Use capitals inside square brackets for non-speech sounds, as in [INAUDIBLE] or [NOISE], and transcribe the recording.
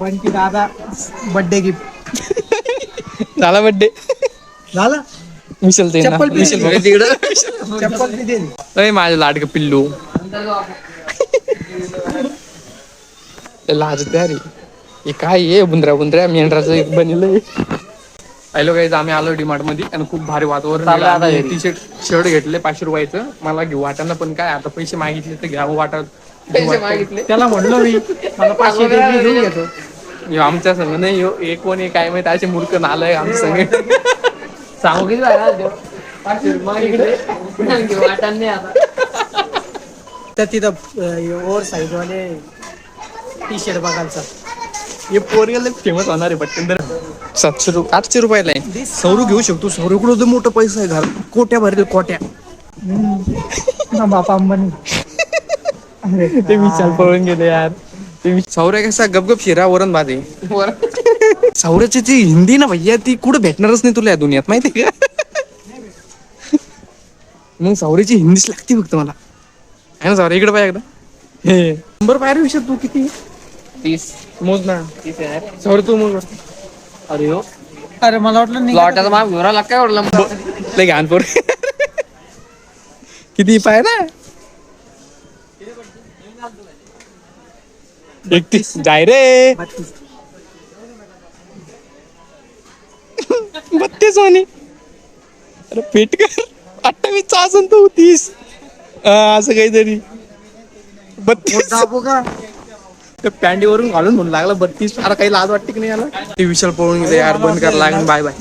बंटी दादा birthday gift झाला birthday झालं? मिशल ते चप्पल मिशल चप्पल बी अय माझं लाडकं पिल्लू. लाजत रे. हे काय आहे बुंद्रा बुंद्रा मेंढराचं एक बनलंय हॅलो गाईज आम्ही आलो डिमार्टमध्ये आणि खूप भारी वातावरण टी शर्ट शर्ट घेतले पाचशे रुपयाचं. मला घेऊ वाटाणा पण काय आता पैसे मागितले तर घ्यावं वाटत मागितले. त्याला म्हणलो मी मला [LAUGHS] पाचशे घेऊन घेतो. ह्यो आमच्या संघ नाही ह्यो एक कोणी काय माहीत असे मूर्ख नालाय आमच्या संघ [LAUGHS] सांगू किती झाला [LAUGHS] वाटण नाही आता. तर तिथं ओव्हर साईज वाले टी शर्ट बघायचा हे पोरगेला फेमस होणार आहे पटकन. सातशे रुपये आठशे रुपयाला आहे. सौरू घेऊ शकतो सौरूकडे जो मोठा पैसा आहे घर कोट्या भरेल कोट्या. ना बापा अंबानी ते विचार पळून गेले यार. ते सौर्य कसा गपगप शिरा वरण भाते सौर्याची जी हिंदी ना भैया ती कुठं भेटणारच नाही तुला या दुनियात माहिती का? मग सौर्याची हिंदीच लागते फक्त मला. आहे ना सौर्य? इकडे पाहिजे एकदा. हे. नंबर पाहिजे विषय तू किती? तीस. मोज ना तीस आहे. सौर्य तू मोज अरे हो. अरे मला वाटलं नाही लॉटाचा माप घेऊन काय ओढला लय घाण पोर. किती पाय ना. एकतीस. जाय रे. बत्तीस. म्हणे. अरे पेट कर. अठ्ठावीस असून तू तीस हा, असं काहीतरी. बत्तीस. दाबू का? त्या पॅन्टीवरून घालून म्हणून लागला बत्तीस अरे काही लाज वाटते की नाही याला? ते विशाल पळून गेले यार बंद करायला लागेल बाय बाय